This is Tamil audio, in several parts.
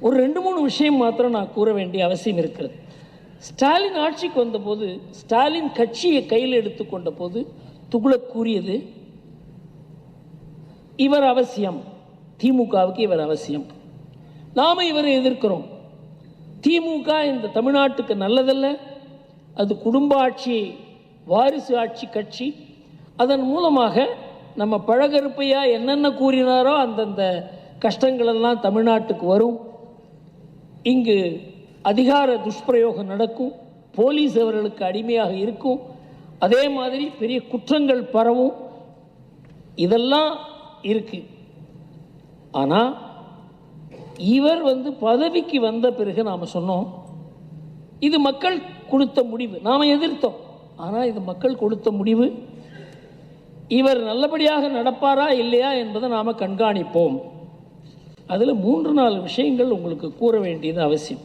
ஒரு ரெண்டு மூணு விஷயம் மாத்திரம் நான் கூற வேண்டிய அவசியம் இருக்கிறது. ஸ்டாலின் ஆட்சிக்கு வந்தபோது ஸ்டாலின் கட்சியை கையில் எடுத்துக்கொண்ட போது துகுளக் கூறியது இவர் அவசியம். திமுகவுக்கு இவர் அவசியம். நாம இவரை எதிர்க்கிறோம். திமுக இந்த தமிழ்நாட்டுக்கு நல்லதல்ல. அது குடும்ப ஆட்சி வாரிசு ஆட்சி கட்சி. அதன் மூலமாக நம்ம பழகருப்பையா என்னென்ன கூறினாரோ அந்தந்த கஷ்டங்களெல்லாம் தமிழ்நாட்டுக்கு வரும். இங்கு அதிகார துஷ்பிரயோகம் நடக்கும் போலீஸ் அவர்களுக்கு அடிமையாக இருக்கும் அதே மாதிரி பெரிய குற்றங்கள் பரவும் இதெல்லாம் இருக்கு. ஆனால் இவர் வந்து பதவிக்கு வந்த பிறகு நாம் சொன்னோம் இது மக்கள் கொடுத்த முடிவு நாம் எதிர்த்தோம். ஆனால் இது மக்கள் கொடுத்த முடிவு இவர் நல்லபடியாக நடப்பாரா இல்லையா என்பதை நாம் கண்காணிப்போம். அதில் மூன்று நாலு விஷயங்கள் உங்களுக்கு கூற வேண்டியது அவசியம்.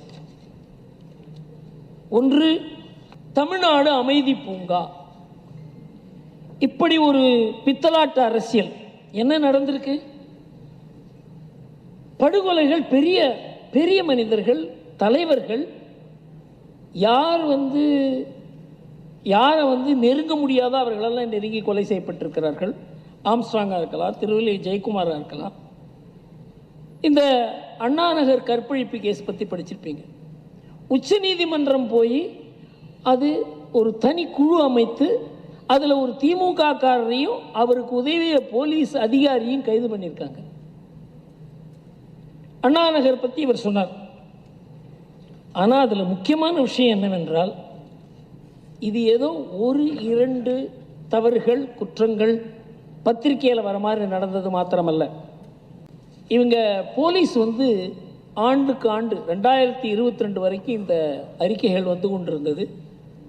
ஒன்று தமிழ்நாடு அமைதி பூங்கா. இப்படி ஒரு பித்தலாட்டு அரசியல் என்ன நடந்திருக்கு? படுகொலைகள் பெரிய பெரிய மனிதர்கள் தலைவர்கள் யார் வந்து யாரை வந்து நெருங்க முடியாத அவர்களெல்லாம் நெருங்கி கொலை செய்யப்பட்டிருக்கிறார்கள். ஆம்ஸ்ட்ராங்காக இருக்கலாம் திருவள்ளி ஜெயக்குமாராக இருக்கலாம். இந்த அண்ணாநகர் கற்பழிப்பு கேஸ் பற்றி படிச்சிருப்பீங்க. உச்சநீதிமன்றம் போய் அது ஒரு தனி குழு அமைத்து அதில் ஒரு திமுக காரரையும் அவருக்கு உதவிய போலீஸ் அதிகாரியும் கைது பண்ணியிருக்காங்க. அண்ணாநகர் பற்றி இவர் சொன்னார். ஆனால் அதில் முக்கியமான விஷயம் என்னவென்றால் இது ஏதோ ஒரு இரண்டு தவறுகள் குற்றங்கள் பத்திரிக்கையில் வர மாதிரி நடந்தது மாத்திரமல்ல. இவங்க போலீஸ் வந்து ஆண்டுக்கு ஆண்டு ரெண்டாயிரத்தி இருபத்தி ரெண்டு வரைக்கும் இந்த அறிக்கைகள் வந்து கொண்டிருந்தது.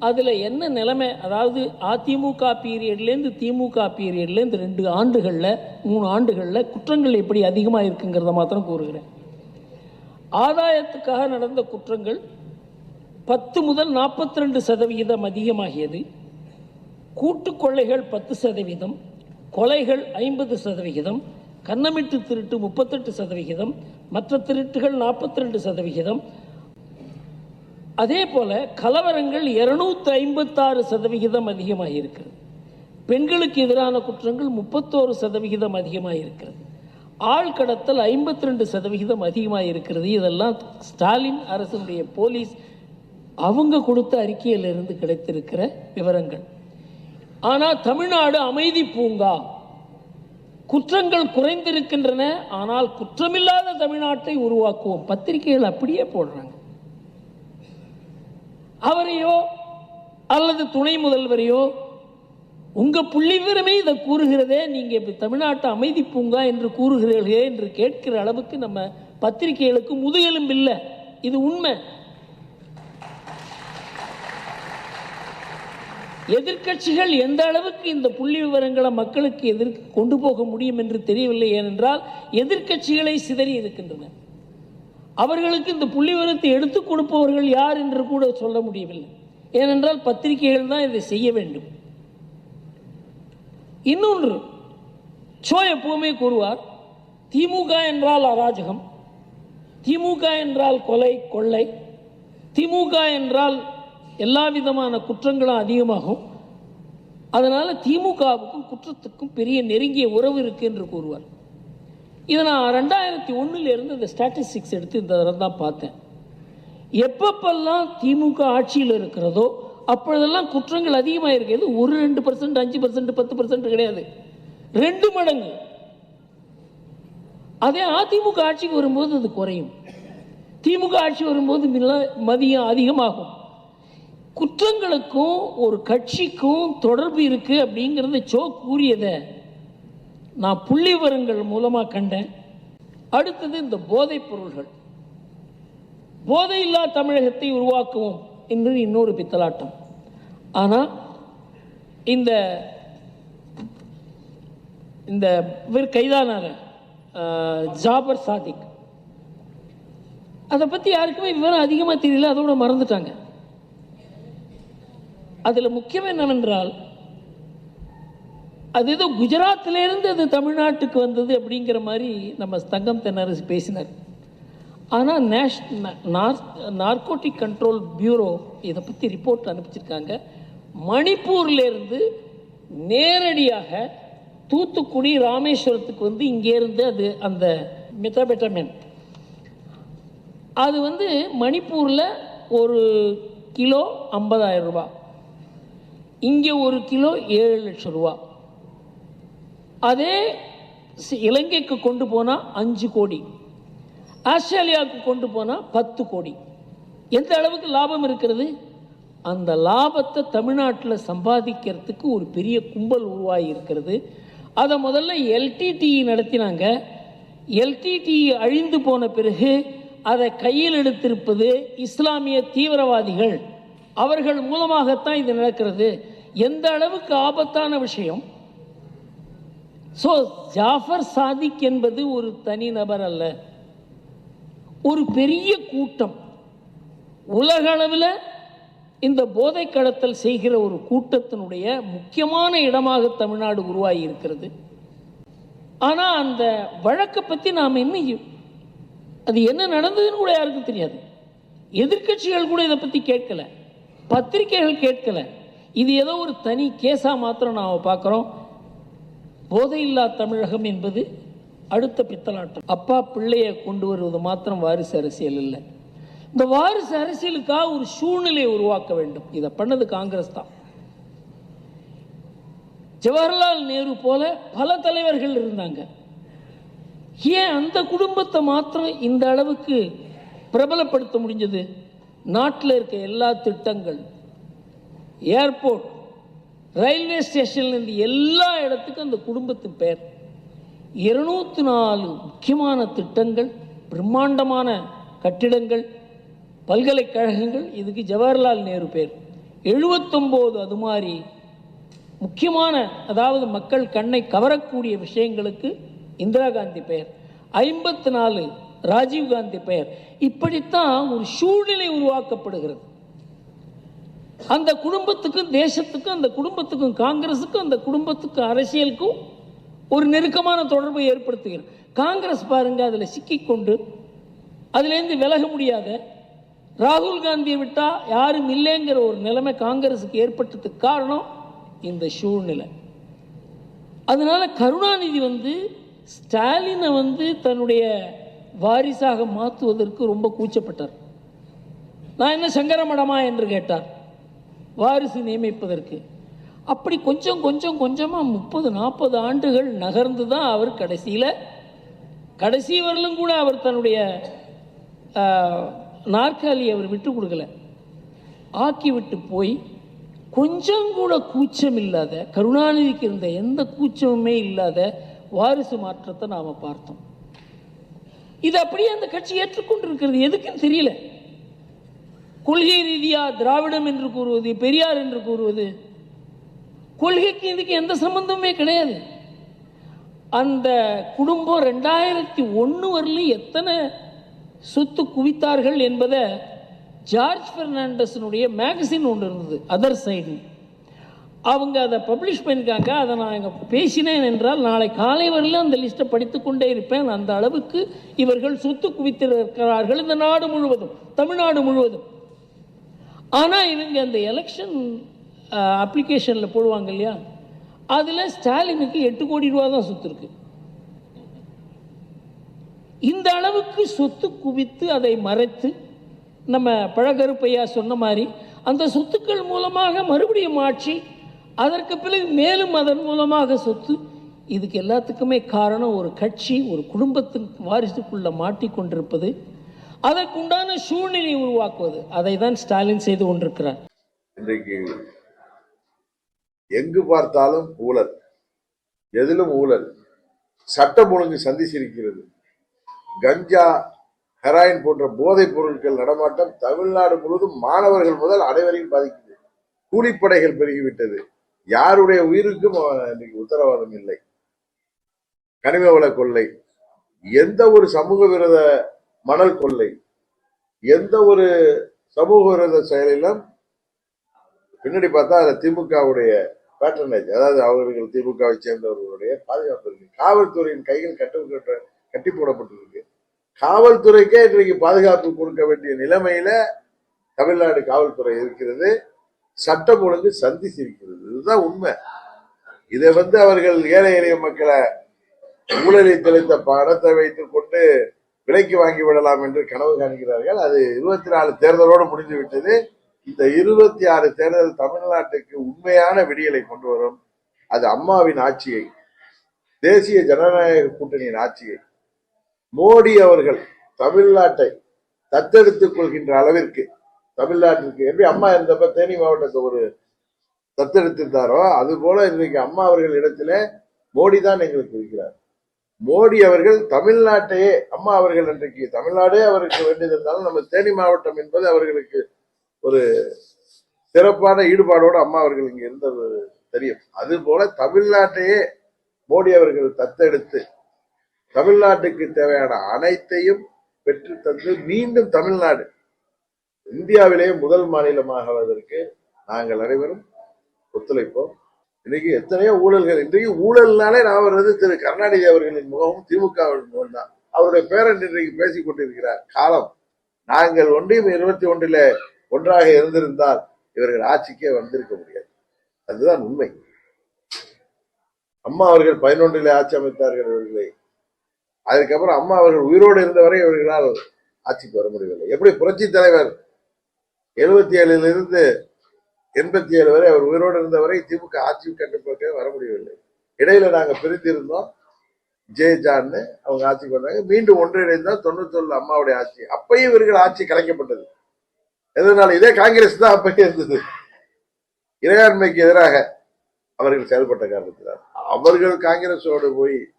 அதில் என்ன நிலைமை அதாவது அதிமுக பீரியட்லேருந்து திமுக பீரியட்லேருந்து ரெண்டு ஆண்டுகளில் மூணு ஆண்டுகளில் குற்றங்கள் எப்படி அதிகமாக இருக்குங்கிறத மாத்திரம் கூறுகிறேன். ஆதாயத்துக்காக நடந்த குற்றங்கள் பத்து முதல் நாற்பத்தி ரெண்டு சதவிகிதம் அதிகமாகியது. கூட்டு கொள்ளைகள் பத்து சதவீதம் கொலைகள் ஐம்பது சதவிகிதம் கன்னமிட்டு திருட்டு முப்பத்தெட்டு சதவிகிதம் மற்ற திருட்டுகள் நாற்பத்தி ரெண்டு சதவிகிதம். அதே போல கலவரங்கள் இருநூத்தி ஐம்பத்தாறு சதவிகிதம் அதிகமாக இருக்கிறது பெண்களுக்கு எதிரான குற்றங்கள் முப்பத்தோரு சதவிகிதம் அதிகமாக இருக்கிறது ஆள் கடத்தல் ஐம்பத்தி ரெண்டு சதவிகிதம் அதிகமாக இருக்கிறது இதெல்லாம் ஸ்டாலின் அரசினுடைய போலீஸ் அவங்க கொடுத்த அறிக்கையிலிருந்து கிடைத்திருக்கிற விவரங்கள். ஆனால் தமிழ்நாடு அமைதி பூங்கா குற்றங்கள் குறைந்திருக்கின்றன ஆனால் குற்றமில்லாத தமிழ்நாட்டை உருவாக்குவோம். பத்திரிகைகள் அப்படியே போடுறாங்க. அவரையோ அல்லது துணை முதல்வரையோ உங்க புள்ளிவிவரமே இதை கூறுகிறதே நீங்க இப்ப தமிழ்நாட்டு அமைதி பூங்கா என்று கூறுகிறீர்களே என்று கேட்கிற அளவுக்கு நம்ம பத்திரிகைகளுக்கு முதுகெலும்பில்லை இது உண்மை. எதிர்க்கட்சிகள் எந்த அளவுக்கு இந்த புள்ளி விவரங்களை மக்களுக்கு எதிர்க்கு கொண்டு போக முடியும் என்று தெரியவில்லை ஏனென்றால் எதிர்க்கட்சிகளை சிதறி இருக்கின்றன அவர்களுக்கு இந்த புள்ளி விவரத்தை எடுத்துக் கொடுப்பவர்கள் யார் என்று கூட சொல்ல முடியவில்லை. ஏனென்றால் பத்திரிகைகள் தான் இதை செய்ய வேண்டும். இன்னொன்று சோ எப்பவுமே கூறுவார் திமுக என்றால் அராஜகம் திமுக என்றால் கொலை கொள்ளை திமுக என்றால் எல்லா விதமான குற்றங்களும் அதிகமாகும். அதனால் திமுகவுக்கும் குற்றத்துக்கும் பெரிய நெருங்கிய உறவு இருக்குது என்று கூறுவார். இதை நான் ரெண்டாயிரத்தி ஒன்றிலிருந்து இந்த ஸ்டாட்டிஸ்டிக்ஸ் எடுத்து இந்த தடவை தான் பார்த்தேன். எப்பப்பெல்லாம் திமுக ஆட்சியில் இருக்கிறதோ அப்பொழுதெல்லாம் குற்றங்கள் அதிகமாக இருக்கிறது. ஒரு ரெண்டு பர்சன்ட் அஞ்சு பர்சன்ட் பத்து பர்சன்ட் கிடையாது. ரெண்டு மடங்கு. அதே அதிமுக ஆட்சிக்கு வரும்போது அது குறையும். திமுக ஆட்சி வரும்போது மில்ல- மதியம் அதிகமாகும். குற்றங்களுக்கும் ஒரு கட்சிக்கும் தொடர்பு இருக்கு அப்படிங்கிறத சோ கூறியதை நான் புள்ளிவரங்கள் மூலமாக கண்டேன். அடுத்தது இந்த போதைப் பொருள்கள். போதையில்லா தமிழகத்தை உருவாக்குவோம் என்பது இன்னொரு பித்தலாட்டம். ஆனால் இந்த இந்த இவர் கைதானார ஜாபர் சாதிக். அதை பற்றி யாருக்குமே விவரம் அதிகமாக தெரியல அதோட மறந்துட்டாங்க. அதில் முக்கியம் என்னவென்றால் அது ஏதோ குஜராத்திலேருந்து அது தமிழ்நாட்டுக்கு வந்தது அப்படிங்கிற மாதிரி நம்ம தங்கம் தென்னரசு பேசினார். ஆனால் நேஷ் நார்கோட்டிக் கண்ட்ரோல் பியூரோ இதை பற்றி ரிப்போர்ட் அனுப்பிச்சிருக்காங்க. மணிப்பூர்லேருந்து நேரடியாக தூத்துக்குடி ராமேஸ்வரத்துக்கு வந்து இங்கேருந்து அது அந்த மெத்தாபெட்டமென் அது வந்து மணிப்பூரில் ஒரு கிலோ ஐம்பதாயிரம் ரூபாய். இங்கே ஒரு கிலோ ஏழு லட்சம் ரூபா. அதே இலங்கைக்கு கொண்டு போனால் அஞ்சு கோடி. ஆஸ்திரேலியாவுக்கு கொண்டு போனால் பத்து கோடி. எந்த அளவுக்கு லாபம் இருக்கிறது? அந்த லாபத்தை தமிழ்நாட்டில் சம்பாதிக்கிறதுக்கு ஒரு பெரிய கும்பல் உருவாகி இருக்கிறது. அதை முதல்ல எல்டிடிஇ நடத்தினாங்க. எல்டிடிஇ அழிந்து போன பிறகு அதை கையில் எடுத்திருப்பது இஸ்லாமிய தீவிரவாதிகள். அவர்கள் மூலமாகத்தான் இது நடக்கிறது. எந்த அளவுக்கு ஆபத்தான விஷயம்? ஸோ ஜாஃபர் சாதிக் என்பது ஒரு தனிநபர் அல்ல. ஒரு பெரிய கூட்டம். உலகளவில் இந்த போதை கடத்தல் செய்கிற ஒரு கூட்டத்தினுடைய முக்கியமான இடமாக தமிழ்நாடு உருவாகி இருக்கிறது. ஆனால் அந்த வழக்கை பற்றி நாம் இன்னும் அது என்ன நடந்ததுன்னு கூட யாருக்கும் தெரியாது. எதிர்க்கட்சிகள் கூட இதை பற்றி கேட்கலை. பத்திரிகைகள் கேட்கல. இது ஏதோ ஒரு தனி கேஸாக மாத்திரம் நாம் பார்க்குறோம். போதையில்லா தமிழகம் என்பது அடுத்த பித்தலாட்டம். அப்பா பிள்ளையை கொண்டு வருவது மாத்திரம் வாரிசு அரசியல் இல்லை. இந்த வாரிசு அரசியலுக்காக ஒரு சூழ்நிலையை உருவாக்க வேண்டும். இதை பண்ணது காங்கிரஸ் தான். ஜவஹர்லால் நேரு போல பல தலைவர்கள் இருந்தாங்க. ஏன் அந்த குடும்பத்தை மாத்திரம் இந்த அளவுக்கு பிரபலப்படுத்த முடிஞ்சது? நாட்டில் இருக்க எல்லா திட்டங்கள் ஏர்போர்ட் ரயில்வே ஸ்டேஷன்லேருந்து எல்லா இடத்துக்கும் அந்த குடும்பத்தின் பெயர். இருநூத்தி நாலு முக்கியமான திட்டங்கள் பிரம்மாண்டமான கட்டிடங்கள் பல்கலைக்கழகங்கள் இதுக்கு ஜவஹர்லால் நேரு பேர். எழுபத்தொம்போது அது மாதிரி முக்கியமான அதாவது மக்கள் கண்ணை கவரக்கூடிய விஷயங்களுக்கு இந்திரா காந்தி பெயர். ஐம்பத்தி நாலு ராஜீவ் காந்தி பெயர். இப்படித்தான் ஒரு சூழ்நிலை உருவாக்கப்படுகிறது. அந்த குடும்பத்துக்கும் தேசத்துக்கும் அந்த குடும்பத்துக்கும் காங்கிரஸுக்கும் அந்த குடும்பத்துக்கும் அரசியலுக்கும் ஒரு நெருக்கமான தொடர்பை ஏற்படுத்துகிறது. காங்கிரஸ் பாருங்க அதில் சிக்கிக்கொண்டு அதுலேருந்து விலக முடியாத ராகுல் காந்தியை விட்டால் யாரும் இல்லைங்கிற ஒரு நிலைமை காங்கிரஸுக்கு ஏற்பட்டதுக்கு காரணம் இந்த சூழ்நிலை. அதனால கருணாநிதி வந்து ஸ்டாலினை வந்து தன்னுடைய வாரிசாக மாற்றுவதற்கு ரொம்ப கூச்சப்பட்டார். நான் என்ன சங்கரமடமா என்று கேட்டார். வாரிசு நியமிப்பதற்கு. அப்படி கொஞ்சம் கொஞ்சம் கொஞ்சமாக முப்பது நாற்பது ஆண்டுகள் நகர்ந்து தான் அவர் கடைசியில் கடைசி வரலும் கூட அவர் தன்னுடைய நாற்காலி நாற்காலியை அவர் விட்டு கொடுக்கல. ஆக்கிவிட்டு போய் கொஞ்சம் கூட கூச்சம் இல்லாத கருணாநிதிக்கு இருந்த எந்த கூச்சமுமே இல்லாத வாரிசு மாற்றத்தை நாம் பார்த்தோம். இது அப்படியே அந்த கட்சி ஏற்றுக்கொண்டிருக்கிறது. எதுக்குன்னு தெரியல. கொள்கை ரீதியாக திராவிடம் என்று கூறுவது பெரியார் என்று கூறுவது கொள்கைக்கு இதுக்கு எந்த சம்பந்தமே கிடையாது. அந்த குடும்பம் ரெண்டாயிரத்தி ஒன்று வரலையும் எத்தனை சொத்து குவித்தார்கள் என்பதை ஜார்ஜ் பெர்னாண்டஸினுடைய மேகசின் ஒன்று இருந்தது அதர் சைடு. அவங்க அதை பப்ளிஷ் பண்ணியிருக்காங்க அதை நான் இங்கே பேசினேன் என்றால் நாளை காலை வரையிலும் அந்த லிஸ்ட்டை படித்து கொண்டே இருப்பேன். அந்த அளவுக்கு இவர்கள் சொத்து குவித்திருக்கிறார்கள் இந்த நாடு முழுவதும் தமிழ்நாடு முழுவதும். ஆனால் இவங்க அந்த எலெக்ஷன் அப்ளிகேஷனில் போடுவாங்க இல்லையா? அதில் ஸ்டாலினுக்கு எட்டு கோடி ரூபா தான் சொத்து இருக்கு. இந்த அளவுக்கு சொத்து குவித்து அதை மறைத்து நம்ம பழகருப்பையா சொன்ன மாதிரி அந்த சொத்துக்கள் மூலமாக மறுபடியும் ஆட்சி அதற்கு பிறகு மேலும் அதன் மூலமாக சொத்து இதுக்கு எல்லாத்துக்குமே காரணம் ஒரு கட்சி ஒரு குடும்பத்தின் வாரிசுக்குள்ளே மாட்டிக்கொண்டிருப்பது அதற்குண்டான சூழ்நிலையை உருவாக்குவது. அதை தான் ஸ்டாலின் செய்து கொண்டிருக்கிறார். இன்றைக்கு எங்கு பார்த்தாலும் ஊழல். எதிலும் ஊழல். சட்டம் ஒழுங்கு சந்திச்சிருக்கிறது. கஞ்சா ஹெராயின் போன்ற போதைப் பொருட்கள் நடமாட்டம் தமிழ்நாடு முழுவதும் மாணவர்கள் முதல் அனைவரையும் பாதிக்குது. கூலிப்படைகள் பெருகிவிட்டது. யாருடைய உயிருக்கும் இன்னைக்கு உத்தரவாதம் இல்லை. கனிம வள கொள்ளை. எந்த ஒரு சமூக விரோத மணல் கொள்ளை. எந்த ஒரு சமூக விரோத செயலிலும் பின்னாடி பார்த்தா அதில் திமுகவுடைய பேட்டர்னேஜ் அதாவது அவர்கள் திமுகவை சேர்ந்தவர்களுடைய பாதுகாப்பு இருக்கு. காவல்துறையின் கைகள் கட்டு கட்ட கட்டி போடப்பட்டிருக்கு. காவல்துறைக்கே இன்றைக்கு பாதுகாப்பு கொடுக்க வேண்டிய நிலைமையில தமிழ்நாடு காவல்துறை இருக்கிறது. சட்டம் ஒழுங்கு சந்தி சிரிக்கிறது. இதுதான் உண்மை. இதை வந்து அவர்கள் ஏழை எளிய மக்களை ஊழலை தெளித்த பணத்தை வைத்துக் கொண்டு விலைக்கு வாங்கி விடலாம் என்று கனவு காண்கிறார்கள். அது இருபத்தி நாலு தேர்தலோடு முடிந்து விட்டது. இந்த இருபத்தி ஆறு தேர்தல் தமிழ்நாட்டுக்கு உண்மையான விடியலை கொண்டு வரும். அது அம்மாவின் ஆட்சியை தேசிய ஜனநாயக கூட்டணியின் ஆட்சியை மோடி அவர்கள் தமிழ்நாட்டை தத்தெடுத்துக் கொள்கின்ற அளவிற்கு தமிழ்நாட்டிற்கு எப்படி அம்மா இருந்தப்ப தேனி மாவட்டத்தை ஒரு தத்தெடுத்திருந்தாரோ அது போல இன்றைக்கு அம்மா அவர்கள் இடத்துல மோடி தான் எங்களுக்கு இருக்கிறார். மோடி அவர்கள் தமிழ்நாட்டையே அம்மா அவர்கள் இன்றைக்கு தமிழ்நாடே அவருக்கு வேண்டியது இருந்தாலும் நம்ம தேனி மாவட்டம் என்பது அவர்களுக்கு ஒரு சிறப்பான ஈடுபாடோடு அம்மா அவர்கள் இங்கே இருந்தது தெரியும். அது போல தமிழ்நாட்டையே மோடி அவர்கள் தத்தெடுத்து தமிழ்நாட்டுக்கு தேவையான அனைத்தையும் பெற்று தந்து மீண்டும் தமிழ்நாடு இந்தியாவிலேயே முதல் மாநிலமாகுவதற்கு நாங்கள் அனைவரும் ஒத்துழைப்போம். இன்னைக்கு எத்தனையோ ஊழல்கள் இன்றைக்கு ஊழல்னாலே நான் வருவது திரு கருணாநிதி அவர்களின் முகமும் திமுக முகம் தான் அவருடைய பேரன் இன்றைக்கு பேசிக் கொண்டிருக்கிறார். காலம். நாங்கள் ஒன்றையும் இருபத்தி ஒன்றில் ஒன்றாக இருந்திருந்தால் இவர்கள் ஆட்சிக்கே வந்திருக்க முடியாது. அதுதான் உண்மை. அம்மா அவர்கள் பதினொன்றிலே ஆட்சி அமைத்தார்கள் இவர்களை. அதுக்கப்புறம் அம்மா அவர்கள் உயிரோடு இருந்தவரை இவர்களால் ஆட்சிக்கு வர முடியவில்லை. எப்படி புரட்சி தலைவர் எழுபத்தி ஏழுல இருந்து எண்பத்தி ஏழு வரை அவர் உயிரோடு இருந்தவரை திமுக ஆட்சி கட்டுப்பாக்க வர முடியவில்லை. இடையில நாங்க பிரிந்து இருந்தோம் ஜெயஜான்னு அவங்க ஆட்சிக்கு வந்தாங்க மீண்டும் ஒன்றிணைந்தால் தொண்ணூத்தொன்னு அம்மாவுடைய ஆட்சி. அப்பயும் இவர்கள் ஆட்சி கலைக்கப்பட்டது. எதனால? இதே காங்கிரஸ் தான் அப்பயும் இருந்தது. இறையாண்மைக்கு எதிராக அவர்கள் செயல்பட்ட காரணத்தினால். அவர்கள் காங்கிரஸோடு போய்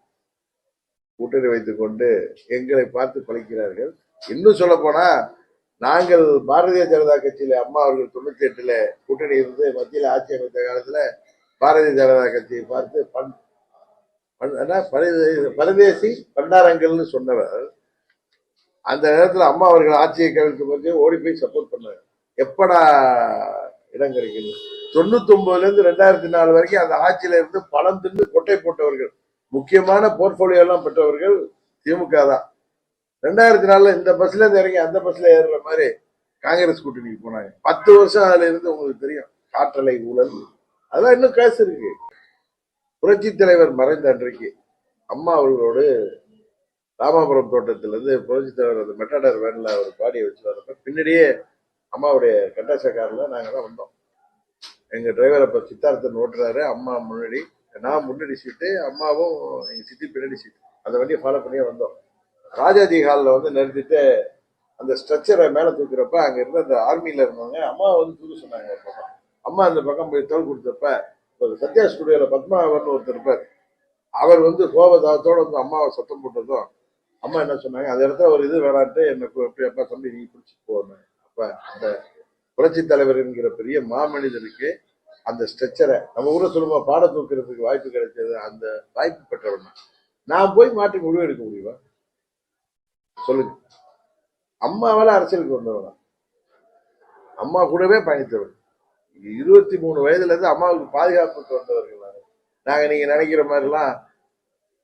கூட்டணி வைத்துக் கொண்டு எங்களை பார்த்து பழிக்கிறார்கள். இன்னும் சொல்ல போனா நாங்கள் பாரதிய ஜனதா கட்சியில அம்மா அவர்கள் தொண்ணூத்தி எட்டுல கூட்டணி இருந்து மத்தியில ஆட்சி அமைத்த காலத்துல பாரதிய ஜனதா கட்சியை பார்த்து பண் பண்- பரதேசி பண்டாரங்கள்னு சொன்னவர். அந்த நேரத்துல அம்மா அவர்கள் ஆட்சியை கவிழ்க்கும் போது ஓடி போய் சப்போர்ட் பண்ணார். எப்படா இடம் கிடைக்குது? தொண்ணூத்தி ஒன்பதுல இருந்து ரெண்டாயிரத்தி நாலு வரைக்கும் அந்த ஆட்சியில இருந்து பணம் தின்னு கொட்டை போட்டவர்கள் முக்கியமான போர்ட்போலியோ எல்லாம் பெற்றவர்கள் திமுக தான். ரெண்டாயிரத்தி நாலுல இந்த பஸ்ல இருந்து இறங்கி அந்த பஸ்ல ஏறுற மாதிரி காங்கிரஸ் கூட்டணிக்கு போனாங்க. பத்து வருஷம் அதுல இருந்து உங்களுக்கு தெரியும் காற்றலை ஊழல். அதெல்லாம் இன்னும் கேஸ் இருக்கு. புரட்சி தலைவர் மறைந்த அன்றைக்கு அம்மா அவர்களோடு ராமாபுரம் தோட்டத்திலிருந்து புரட்சி தலைவர் அந்த மெட்டாடர் வேன்ல ஒரு பாடியை வச்சு வரப்ப பின்னாடியே அம்மாவுடைய கட்டாச நாங்கள் தான் வந்தோம். எங்கள் டிரைவர் அப்போ சித்தார்த்தன் ஓட்டுறாரு. அம்மா முன்னாடி நான் முன்னாடி சீட்டு அம்மாவும் எங்கள் சித்தி பின்னாடி சீட்டு அந்த வண்டியை ஃபாலோ பண்ணியே வந்தோம். ராஜாஜி ஹாலில் வந்து நிறுத்திட்டு அந்த ஸ்ட்ரக்சரை மேலே தூக்குறப்ப அங்கே இருந்த அந்த ஆர்மியில் இருந்தவங்க அம்மா வந்து தூக்க சொன்னாங்க ஒரு பக்கம். அம்மா அந்த பக்கம் போய் தோல் கொடுத்தப்ப ஒரு சத்யா ஸ்டுடியோவில் பத்மாவன் ஒருத்தர் இருப்பார். அவர் வந்து கோபதாகத்தோடு வந்து அம்மாவை சத்தம் போட்டதும் அம்மா என்ன சொன்னாங்க அந்த இடத்துல ஒரு இது வேணான்ட்டு என்னை எப்படி அப்பா தம்பி நீ பிடிச்சி போகணும் அப்போ அந்த புரட்சி தலைவர் என்கிற பெரிய மாமனிதனுக்கு அந்த ஸ்ட்ரெச்சரை நம்ம ஊரை சொல்லுமா பாட தூக்குறதுக்கு வாய்ப்பு கிடைச்சது அந்த வாய்ப்பு பெற்றவன் நான். நான் போய் மாற்றி முடிவு எடுக்க முடியுமா? சொல்லுங்க. அம்மாவால அரசியலுக்கு வந்தவனா அம்மா கூடவே பயணித்தவர். இருபத்தி மூணு வயதுல இருந்து அம்மாவுக்கு பாதுகாப்புக்கு வந்தவர்கள் நாங்க. நீங்க நினைக்கிற மாதிரிலாம்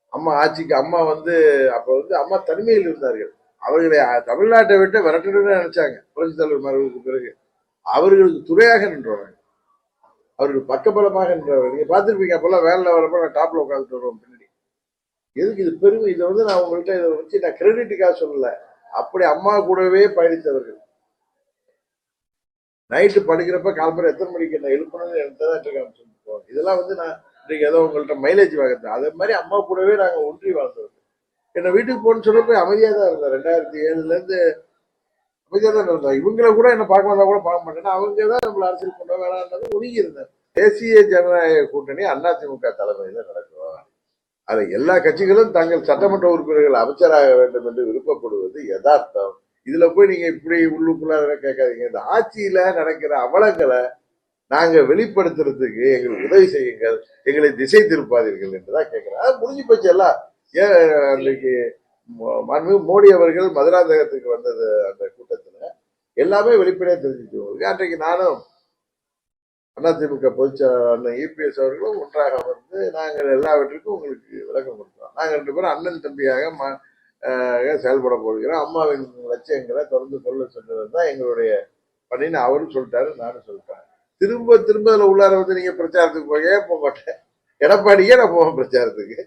அம்மா ஆட்சிக்கு அம்மா வந்து அப்ப வந்து அம்மா தனிமையில் இருந்தார்கள். அவர்களை தமிழ்நாட்டை விட்டு விரட்டணும்னு நினைச்சாங்க. புரட்சி தலைவர் மறைவுக்கு பிறகு. அவர்களுக்கு துணையாக நின்றவர்கள். அவர்கள் பக்கபலமாக நின்றவர்கள். நீங்க பார்த்துருப்பீங்க அப்பெல்லாம் வேலையில் வரப்ப நான் டாப்ல உட்காந்துட்டு வருவோம் பின்னாடி. எதுக்கு இது பெருமை? இதை வந்து நான் உங்கள்கிட்ட இதை வச்சு நான் கிரெடிட்டுக்காக சொல்லல. அப்படி அம்மா கூடவே பயணித்தவர்கள். நைட்டு படுக்கிறப்ப காலம்பரம் எத்தனை மணிக்கு என்ன எழுப்பணும்னு எனக்கு தான் இருக்காங்க சொல்லிட்டு இதெல்லாம் வந்து நான் இன்னைக்கு ஏதோ உங்கள்கிட்ட மைலேஜ் வாங்குறது அதே மாதிரி அம்மா கூடவே நாங்க ஒன்றி வாழ்ந்தவர்கள். என்ன வீட்டுக்கு போகணும்னு சொன்னப்ப அமைதியா தான் இருந்தேன் ரெண்டாயிரத்தி ஏழுல இருந்து அமைதியா தான் இருந்தேன் இவங்கள கூட என்ன பார்க்க வந்தா கூட பார்க்க மாட்டேன்னா அவங்க தான் நம்மளை அரசியல் கொண்டு வேணாம்னது ஒதுங்கி இருந்தேன் தேசிய ஜனநாயக கூட்டணி அதிமுக தலைமையில நடக்கும். அதை எல்லா கட்சிகளும் தங்கள் சட்டமன்ற உறுப்பினர்கள் அமைச்சராக வேண்டும் என்று விருப்பப்படுவது யதார்த்தம். இதுல போய் நீங்க இப்படி உள்ளுக்குள்ள கேட்காதீங்க. இந்த ஆட்சியில நடக்கிற அவலங்களை நாங்க வெளிப்படுத்துறதுக்கு எங்களுக்கு உதவி செய்யுங்கள். எங்களை திசை திருப்பாதீர்கள் என்றுதான் கேட்கிறேன். அது முடிஞ்சு போச்சு எல்லாம் ஏன் அன்றைக்கு மன்மு மோடி அவர்கள் மதுராந்தகத்துக்கு வந்தது அந்த கூட்டத்துல. எல்லாமே வெளிப்படையா தெரிஞ்சுட்டு அன்றைக்கு நானும் அதிமுக பொதுச்செயலாளர் அண்ணன் இபிஎஸ் அவர்களும் ஒன்றாக வந்து நாங்கள் எல்லாவற்றுக்கும் உங்களுக்கு விளக்கம் கொடுத்தோம். நாங்கள் ரெண்டு பேரும் அண்ணன் தம்பியாக ம- செயல்பட போகிறோம். அம்மாவின் லட்சியங்களை தொடர்ந்து சொல்ல சொல்றது தான் எங்களுடைய பணின்னு அவரும் சொல்லிட்டாரு நானும் சொல்லிட்டேன். திரும்ப திரும்ப அதில் உள்ளார வந்து நீங்கள் பிரச்சாரத்துக்கு போகவே போக மாட்டேன். எடப்பாடியே நான் போவேன் பிரச்சாரத்துக்கு?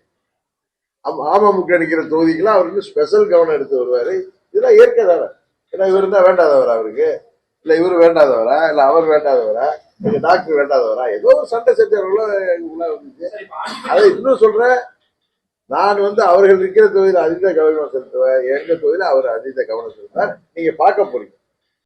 அம்- அமமுக நிற்கிற தொகுதிக்கெல்லாம் அவருக்கு ஸ்பெஷல் கவனம் எடுத்து வருவார். இதெல்லாம் இயற்கை தானே ஏன்னா இவர் தான் வேண்டாதவரா அவருக்கு. இல்லை இவர் வேண்டாதவரா? இல்லை அவர் வேண்டாதவரா? நீங்க டாக்டர் வேண்டாதவரா? ஏதோ ஒரு சண்டை சச்சரவுல வந்துச்சு அதை இன்னும் சொல்றேன். நான் வந்து அவர்கள் இருக்கிற தொகுதியில் அதீத கவனம் செலுத்துவேன். எங்க தொழில அவர் அதீத கவனம் செலுத்துவார். நீங்க பார்க்க போறீங்க.